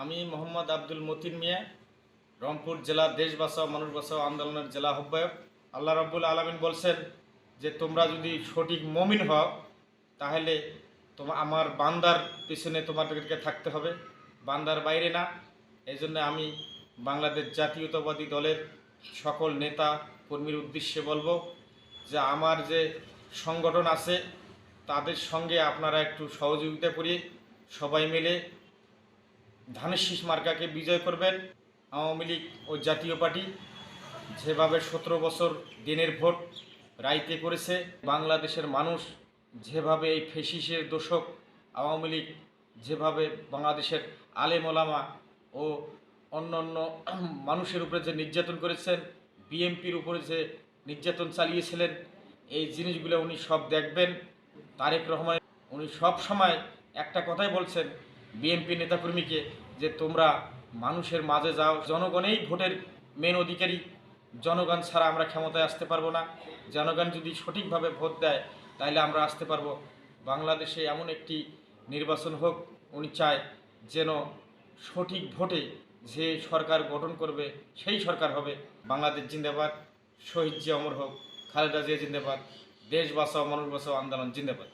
আমি মোহাম্মদ আব্দুল মতিন মিয়া, রংপুর জেলা দেশ বাঁচাও মানুষ বাঁচাও আন্দোলনের জেলা আহ্বায়ক। আল্লাহ রব্বুল আলমিন বলছেন যে, তোমরা যদি সঠিক মমিন হও, তাহলে তোমার আমার বান্দার পিছনে তোমাদেরকে থাকতে হবে। বান্দার বাইরে না। এই জন্য আমি বাংলাদেশ জাতীয়তাবাদী দলের সকল নেতা কর্মীর উদ্দেশ্যে বলব যে, আমার যে সংগঠন আছে, তাদের সঙ্গে আপনারা একটু সহযোগিতা করি সবাই মিলে ধানের শীষ মার্কাকে বিজয় করবেন। আওয়ামী লীগ ও জাতীয় পার্টি যেভাবে সতেরো বছর দিনের ভোট রাইতে করেছে, বাংলাদেশের মানুষ যেভাবে এই ফেসিসের দোষক আওয়ামী লীগ, যেভাবে বাংলাদেশের আলেম ওলামা ও অন্য অন্য মানুষের উপরে যে নির্যাতন করেছেন, বিএমপির উপরে যে নির্যাতন চালিয়েছিলেন, এই জিনিসগুলো উনি সব দেখবেন। তারেক রহমান উনি সব সময় একটা কথাই বলছেন বিএনপি নেতাকর্মীকে যে তোমরা মানুষের মাঝে যাও, জনগণেই ভোটের মেন অধিকারী। জনগণ ছাড়া আমরা ক্ষমতায় আসতে পারব না। জনগণ যদি সঠিকভাবে ভোট দেয় তাহলে আমরা আসতে পারব। বাংলাদেশে এমন একটি নির্বাচন হোক, উনি চায় যেন সঠিক ভোটে যে সরকার গঠন করবে, সেই সরকার হবে। বাংলাদেশ জিন্দাবাদ, শহীদ জিয়া অমর হোক, খালেদা জিয়া জিন্দাবাদ, দেশ বাঁচাও, মানুষ বাঁচাও, আন্দোলন জিন্দাবাদ।